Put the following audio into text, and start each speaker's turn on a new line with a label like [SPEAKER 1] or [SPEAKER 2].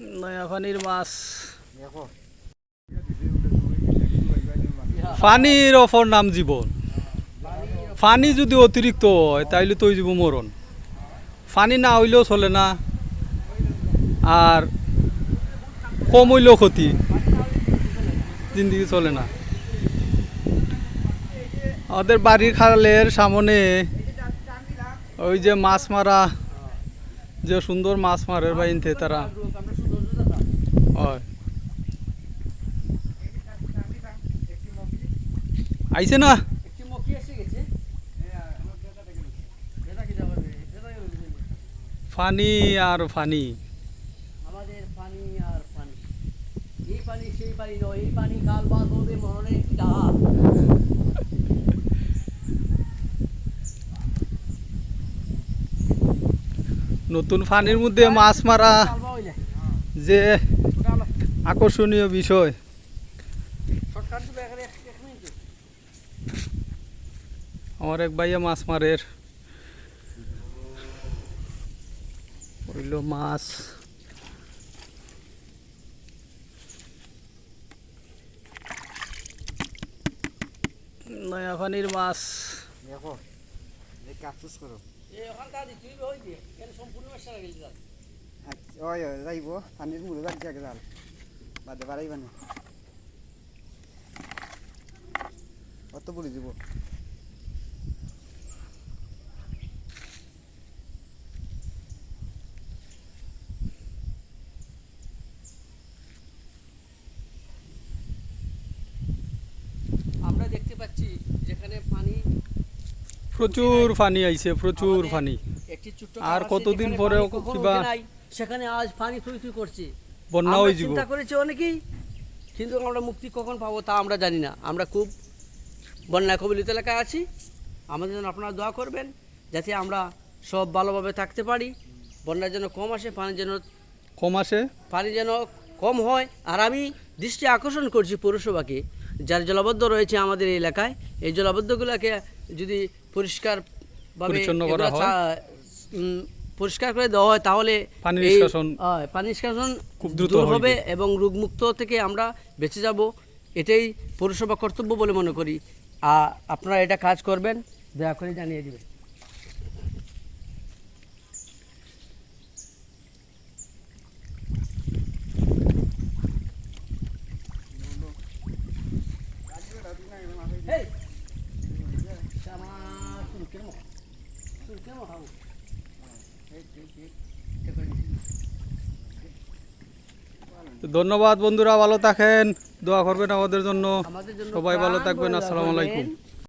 [SPEAKER 1] নয়া পানির মাছ পানির অপর নাম জীবন। পানি যদি অতিরিক্ত হয় তাইলে তো জীব মরণ। পানি না হইলেও চলে না। আর কম হইলেও ক্ষতি। জিন্দিগি চলে না। আমাদের বাড়ির খালের সামনে ওই যে মাছ মারা যে সুন্দর মাছ মারের বাইনতে তারা। আইছে না? ফানি আর ফানি।
[SPEAKER 2] আমাদের পানি আর পানি এই পানি সেই পানি নয় এই পানি কাল বাদ হবে মরণের একটি ডাহা
[SPEAKER 1] নতুন ফানির মধ্যে মাছ মারা যে আকর্ষণীয় বিষয়। আমার এক ভাইয়া মাছ মারের হইল মাছ। নয়া পানির মাছ।
[SPEAKER 3] দেখো এই কাপচুস করো।
[SPEAKER 2] এই ওখানটা দি তুই হই দিয়ে এখানে সম্পূর্ণ মেশা গেল যা
[SPEAKER 3] আচ্ছা, ওই ওই যাইব পানির মুড়ো যাচ্ছে আগে জাল বাদে বাড়াইবা না? অত পড়ে যাব
[SPEAKER 2] আমরা দেখতে পাচ্ছি যেখানে পানি
[SPEAKER 1] প্রচুর পানি আইছে প্রচুর পানি।
[SPEAKER 2] একটি ছোট্ট
[SPEAKER 1] আর কতদিন পরেও কিবা-
[SPEAKER 2] সেখানে আজ পানি থই থই করছে।
[SPEAKER 1] বন্যা হয়ে যাব।
[SPEAKER 2] চিন্তা করেছি অনেকেই কিন্তু আমরা মুক্তি কখন পাবো তা আমরা জানি না। আমরা খুব বন্যা কবলিত এলাকায় আছি। আমাদের জন্য আপনারা দোয়া করবেন যাতে আমরা সব ভালোভাবে থাকতে পারি। বন্যা যেন কম আসে পানি যেন
[SPEAKER 1] কম আসে।
[SPEAKER 2] পানি যেন কম হয়। আর আমি দৃষ্টি আকর্ষণ করছি পৌরসভাকে যার জলাবদ্ধ রয়েছে আমাদের এই এলাকায়। এই জলাবদ্ধগুলোকে যদি পরিষ্কার
[SPEAKER 1] পরিচ্ছন্ন করা হয়।
[SPEAKER 2] পরিষ্কার করে দেওয়া হয় তাহলে
[SPEAKER 1] পানি নিষ্কাশন
[SPEAKER 2] পানি নিষ্কাশন
[SPEAKER 1] খুব দ্রুত
[SPEAKER 2] হবে এবং রোগমুক্ত থেকে আমরা বেঁচে যাব এটাই পৌরসভা কর্তব্য বলে মনে করি আর আপনারা এটা কাজ করবেন দয়া করে জানিয়ে দেবেন Hey! Sini.
[SPEAKER 1] ধন্যবাদ বন্ধুরা ভালো থাকেন। দোয়া করবেন আমাদের জন্য। সবাই ভালো থাকবেন। আসসালামু আলাইকুম।